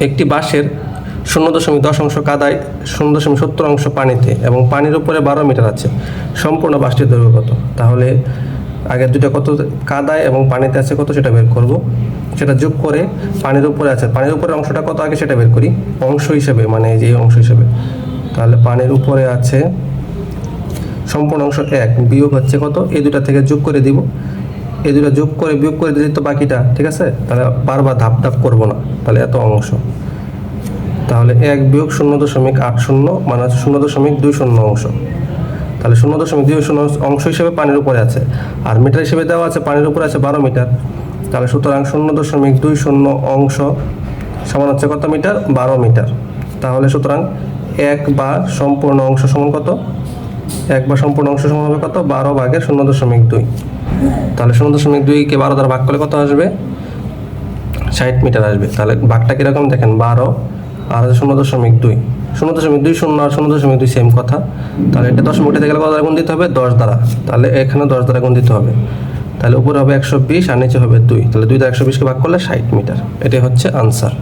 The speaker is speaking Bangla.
একটি বাঁশের শূন্য দশমিক দশ অংশ কাদায়, শূন্য দশমিক সত্তর অংশ পানিতে এবং পানির উপরে বারো মিটার আছে। সম্পূর্ণ বাঁশটির দৈর্ঘ্য কত তাহলে আগের দুটো কত কাদায় এবং পানিতে আছে কত সেটা বের করব। সেটা যোগ করে পানির উপরে আছে। পানির উপরে অংশটা কত আগে সেটা বের করি। অংশ হিসেবে মানে এই যে অংশ হিসেবে। তাহলে পানির উপরে আছে সম্পূর্ণ অংশ এক। বিয়োগ হচ্ছে কত? এই দুটা থেকে যোগ করে দিব। এই দুটা যোগ করে বিয়োগ করে দিলে তো বাকিটা, ঠিক আছে? তাহলে বারবার ধাপ ধাপ করব না, তাহলে এত অংশ। তাহলে এক বিয়োগ শূন্য দশমিক আট শূন্য মানে শূন্য দশমিক দুই শূন্য অংশ। তাহলে শূন্য দশমিক দুই শূন্য অংশ হিসেবে পানির উপরে আছে। আর মিটার হিসেবে দেওয়া আছে পানির উপরে আছে বারো মিটার। তাহলে সুতরাং শূন্য দশমিক দুই শূন্য অংশ সমান হচ্ছে কত মিটার? বারো মিটার। তাহলে সুতরাং এক বা সম্পূর্ণ অংশ সমান কত? এক বা সম্পূর্ণ অংশ সমান হবে কত? বারো ভাগের শূন্য দশমিক দুই। তাহলে শূন্য দশমিক দুইকে বারো দ্বারা ভাগ করলে কত আসবে? ষাট মিটার আসবে। তাহলে ভাগটা কীরকম? দেখেন, বারো, আর শূন্য দশমিক দুই। শূন্য দশমিক দুই শূন্য আর শূন্য দশমিক দুই সেম কথা। তাহলে এটা দশমিক উঠে গেলে কত দ্বারা গুণ দিতে হবে? দশ দ্বারা। তাহলে এখানে দশ দ্বারা গুণ দিতে হবে। তাহলে উপরে হবে একশো বিশ আর নিচে হবে দুই। তাহলে দুই দ্বারা একশো বিশকে ভাগ করলে ষাট মিটার। এটাই হচ্ছে আনসার